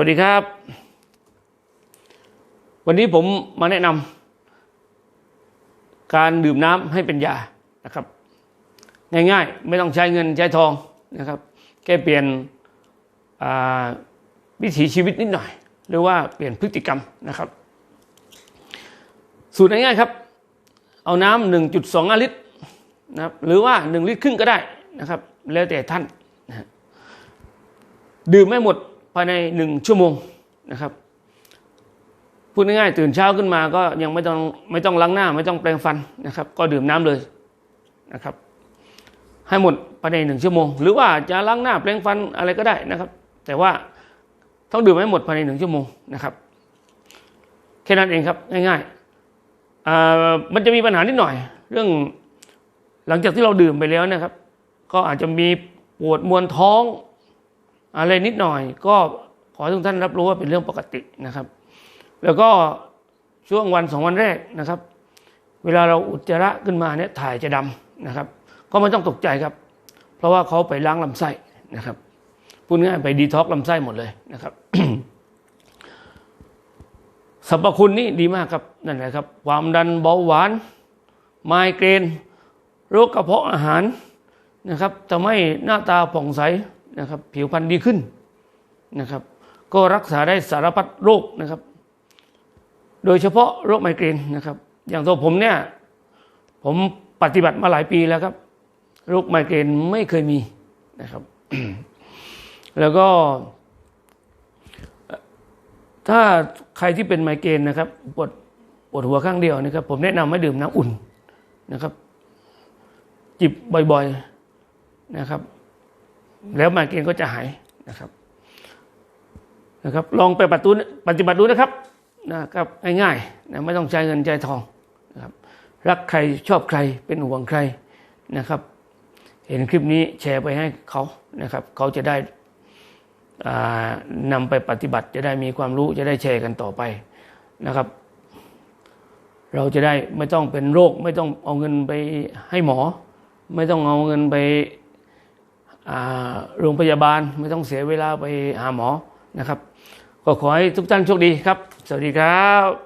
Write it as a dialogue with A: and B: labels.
A: วัสดีครับ วันนี้ผมมาแนะนำการดื่มน้ำให้เป็นยานะครับ ง่ายๆ ไม่ต้องใช้เงินใช้ทองนะครับ แค่เปลี่ยนวิถีชีวิตนิดหน่อย หรือว่าเปลี่ยนพฤติกรรมนะครับ สูตรง่ายๆครับ เอาน้ำหนึ่งจุดสองลิตรนะครับหรือว่าหนึ่งลิตรครึ่งก็ได้นะครับ แล้วแต่ท่านนะดื่มไม่หมด ภายในหนึ่งชั่วโมงนะครับพูดง่ายๆตื่นเช้าขึ้นมาก็ยังไม่ต้องไม่ต้องล้างหน้า ไม่ต้องแปรงฟันนะครับ ก็ดื่มน้ำเลยนะครับ ให้หมดภายในหนึ่งชั่วโมง หรือว่าจะล้างหน้าแปรงฟันอะไรก็ได้นะครับ แต่ว่าต้องดื่มให้หมดภายในหนึ่งชั่วโมงนะครับแค่นั้นเองครับง่ายๆมันจะมีปัญหานิดหน่อย เรื่องหลังจากที่เราดื่มไปแล้วนะครับ ก็อาจจะมีปวดมวนท้อง อะไรนิดหน่อย ก็ขอให้ทุกท่านรับรู้ว่าเป็นเรื่องปกตินะครับ แล้วก็ช่วงวันสองวันแรกนะครับ เวลาเราอุจจาระขึ้นมาเนี่ยถ่ายจะดำนะครับ ก็ไม่ต้องตกใจครับ เพราะว่าเขาไปล้างลำไส้นะครับพูดง่ายไปดีท็อกซ์ลำไส้หมดเลยนะครับสรรพคุณนี่ดีมากครับนั่นแหละครับ ความดันเบาหวาน ไมเกรนโรคกระเพาะอาหารนะครับทำให้หน้าตาผ่องใส นะครับ ผิวพรรณดีขึ้นนะครับ ก็รักษาได้สารพัดโรคนะครับ โดยเฉพาะโรคไมเกรนนะครับ อย่างตัวผมเนี่ย ผมปฏิบัติมาหลายปีแล้วครับ โรคไมเกรนไม่เคยมีนะครับ แล้วก็ ถ้าใครที่เป็นไมเกรนนะครับปวดปวดหัวข้างเดียวนะครับ ผมแนะนำให้ดื่มน้ำอุ่นนะครับ จิบบ่อยๆนะครับ แล้วไมเกรก็จะหายนะครับนะครับ ลองไปปฏิบัติปฏิบัติดูนะครับนะครับง่ายๆนะไม่ต้องใช้เงินใช้ทองนะครับรักใครชอบใครเป็นห่วงใครนะครับ เห็นคลิปนี้แชร์ไปให้เขานะครับ เขาจะได้นำไปปฏิบัติจะได้มีความรู้จะได้แชร์กันต่อไปนะครับ เราจะได้ไม่ต้องเป็นโรค ไม่ต้องเอาเงินไปให้หมอ ไม่ต้องเอาเงินไป โรงพยาบาลไม่ต้องเสียเวลาไปหาหมอนะครับ ก็ขอให้ทุกท่านโชคดีครับ สวัสดีครับ